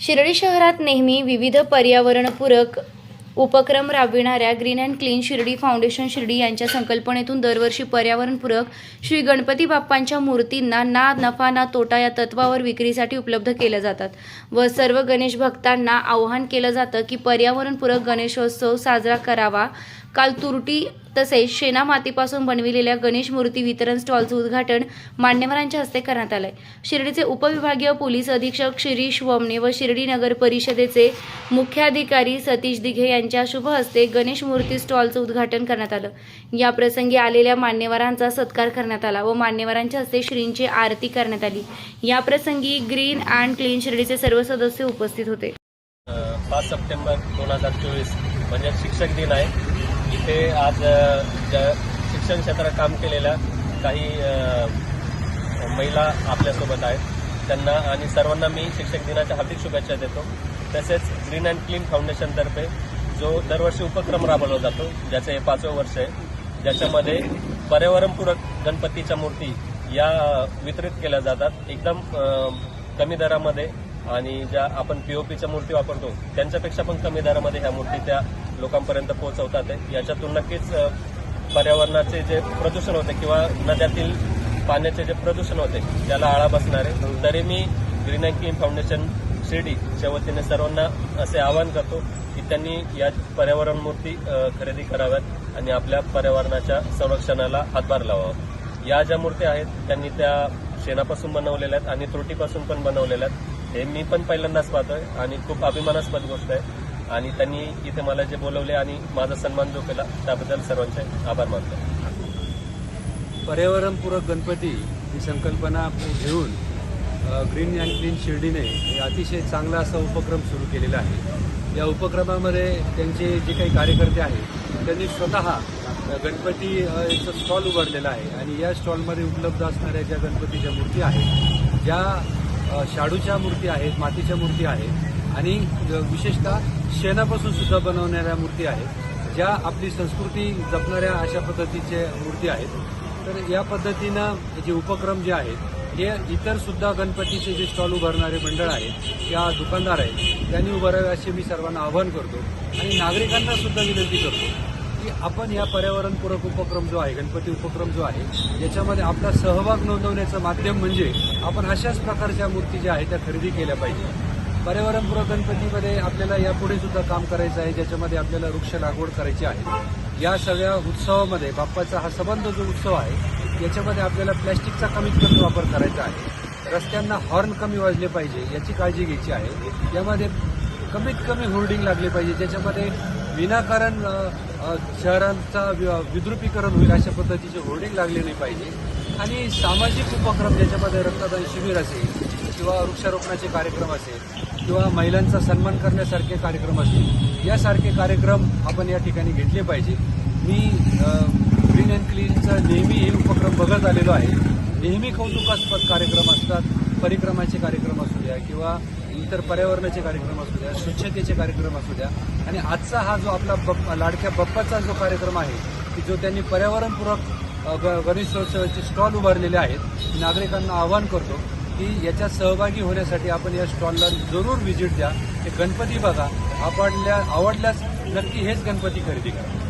शिर्डी शहरात नेहमी विविध पर्यावरणपूरक उपक्रम राबविणाऱ्या green and clean Shirdi foundation Shirdi यांच्या संकल्पनेतून दरवर्षी पर्यावरणपूरक श्री गणपती बाप्पांच्या मूर्तींना ना नफा ना तोटा या तत्वावर विक्रीसाठी उपलब्ध केल्या जातात व सर्व गणेश भक्तांना आवाहन केलं जातं की पर्यावरणपूरक गणेशोत्सव साजरा करावा. काल तुरटी तसेच शेना मातीपासून बनविलेल्या गणेश मूर्ती वितरण स्टॉलचं उद्घाटन मान्यवरांच्या हस्ते करण्यात आलंय. शिर्डीचे उपविभागीय पोलीस अधीक्षक शिरीष वमने व शिर्डी नगर परिषदेचे मुख्याधिकारी सतीश दिघे यांच्या शुभ हस्ते गणेश मूर्ती स्टॉलचं उद्घाटन करण्यात आलं. या प्रसंगी आलेल्या मान्यवरांचा सत्कार करण्यात आला व मान्यवरांच्या हस्ते श्रींची आरती करण्यात आली. या प्रसंगी ग्रीन अँड क्लीन शिर्डीचे सर्व सदस्य उपस्थित होते. पाच सप्टेंबर दोन हजार चोवीस म्हणजे शिक्षक दिन आहे. इथे आज ज्या ज- शिक्षण क्षेत्रात काम केलेल्या काही महिला आपल्यासोबत आहेत. त्यांना आणि सर्वांना मी शिक्षक दिनाच्या हार्दिक शुभेच्छा देतो. तसेच ग्रीन अँड क्लीन फाउंडेशनतर्फे जो दरवर्षी उपक्रम राबवला जातो ज्याचं हे पाचवं वर्ष आहे ज्याच्यामध्ये पर्यावरणपूरक गणपतीच्या मूर्ती या वितरित केल्या जातात. एकदम कमी दरामध्ये आणि ज्या आपण पीओपीच्या मूर्ती वापरतो त्यांच्यापेक्षा पण कमी दरामध्ये ह्या मूर्ती त्या लोकांपर्यंत पोहोचवतात आहे. याच्यातून नक्कीच पर्यावरणाचे जे प्रदूषण होते किंवा नद्यातील पाण्याचे जे प्रदूषण होते त्याला आळा बसणार आहे. तरी मी ग्रीन अँकिंग फाउंडेशन शिर्डीच्या वतीने सर्वांना असे आवाहन करतो की त्यांनी या पर्यावरण मूर्ती खरेदी कराव्यात आणि आपल्या पर्यावरणाच्या संरक्षणाला हातभार लावावा. या ज्या मूर्त्या आहेत त्यांनी त्या शेणापासून बनवलेल्या आहेत आणि त्रुटीपासून पण बनवलेल्या आहेत. हे मी पण पहिल्यांदाच पाहतोय आणि खूप अभिमानास्पद गोष्ट आहे. आणि त्यांनी इथे मला जे बोलवले आणि माझा सन्मान जो केला त्याबद्दल सर्वांचे आभार मानतो. पर्यावरणपूरक गणपती ही संकल्पना घेऊन ग्रीन अँड क्लीन शिर्डीने अतिशय चांगला असा उपक्रम सुरू केलेला आहे. या उपक्रमामध्ये त्यांचे जे काही कार्यकर्ते आहेत त्यांनी स्वतः गणपती स्टॉल उघडलेला आहे. आणि या स्टॉलमध्ये उपलब्ध असणाऱ्या ज्या गणपतीच्या मूर्ती आहेत ज्या शाडूच्या मूर्ती आहेत मातीच्या मूर्ती आहेत आणि विशेषतः शेणापासून सुद्धा बनवणाऱ्या मूर्ती आहेत ज्या आपली संस्कृती जपणाऱ्या अशा पद्धतीच्या मूर्ती आहेत. तर या पद्धतीनं जे उपक्रम जे आहेत हे इतर सुद्धा गणपतीचे जे स्टॉल उभारणारे मंडळ आहेत या दुकानदार आहेत त्यांनी उभारावे असे मी सर्वांना आवाहन करतो आणि नागरिकांना सुद्धा विनंती करतो. की आपण या पर्यावरणपूरक उपक्रम जो आहे गणपती उपक्रम जो आहे याच्यामध्ये आपला सहभाग नोंदवण्याचं माध्यम म्हणजे आपण अशाच प्रकारच्या मूर्ती ज्या आहेत त्या खरेदी केल्या पाहिजे. पर्यावरणपूरक गणपतीमध्ये आपल्याला यापुढे सुद्धा काम करायचं आहे ज्याच्यामध्ये आपल्याला वृक्ष लागवड करायची आहे. या सगळ्या उत्सवामध्ये बाप्पाचा हा संबंध जो उत्सव आहे याच्यामध्ये आपल्याला प्लॅस्टिकचा कमीत कमी वापर करायचा आहे. रस्त्यांना हॉर्न कमी वाजले पाहिजे याची काळजी घ्यायची आहे. यामध्ये कमीत कमी होर्डिंग लागले पाहिजे ज्याच्यामध्ये विनाकारण शहरांचा वि- विद्रुपीकरण होईल अशा पद्धतीचे होर्डिंग लागले नाही पाहिजे. आणि सामाजिक उपक्रम ज्याच्यामध्ये रक्तदान शिबिर असेल किंवा वृक्षारोपणाचे कार्यक्रम असेल किंवा महिलांचा सन्मान करण्यासारखे कार्यक्रम असतील यासारखे कार्यक्रम आपण या ठिकाणी घेतले पाहिजे. मी ग्रीन अँड क्लीनचा नेहमी हे उपक्रम बघत आलेलो आहे. नेहमी कौतुकास्पद कार्यक्रम असतात परिक्रमाचे कार्यक्रम असू द्या किंवा इतर पर्यावरणाचे कार्यक्रम असू द्या स्वच्छतेचे कार्यक्रम असू द्या आणि आजचा हा जो आपला बप्पा लाडक्या बप्पाचा जो कार्यक्रम आहे की जो त्यांनी पर्यावरणपूरक गणेशोत्सवाचे स्टॉल उभारलेले आहेत नागरिकांना आवाहन करतो की याच्यात सहभागी होण्यासाठी आपण या स्टॉलला जरूर व्हिजिट द्या. हे गणपती बघा आपल्या आवडल्यास नक्की हेच गणपती खरेदी करा.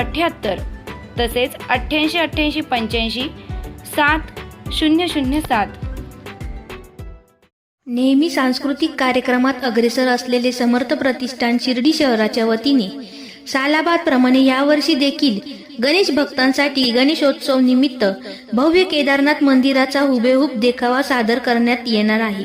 अठ्ठ्याहत्तर तसेच अठ्ठ्याऐंशी अठ्ठ्याऐंशी पंच्याऐंशी सात शून्य शून्य सात. नेहमी सांस्कृतिक कार्यक्रमात अग्रेसर असलेले समर्थ प्रतिष्ठान शिर्डी शहराच्या वतीने सालाबाद प्रमाणे यावर्षी देखील गणेश भक्तांसाठी गणेशोत्सव निमित्त भव्य केदारनाथ मंदिराचा हुबेहूब देखावा सादर करण्यात येणार आहे.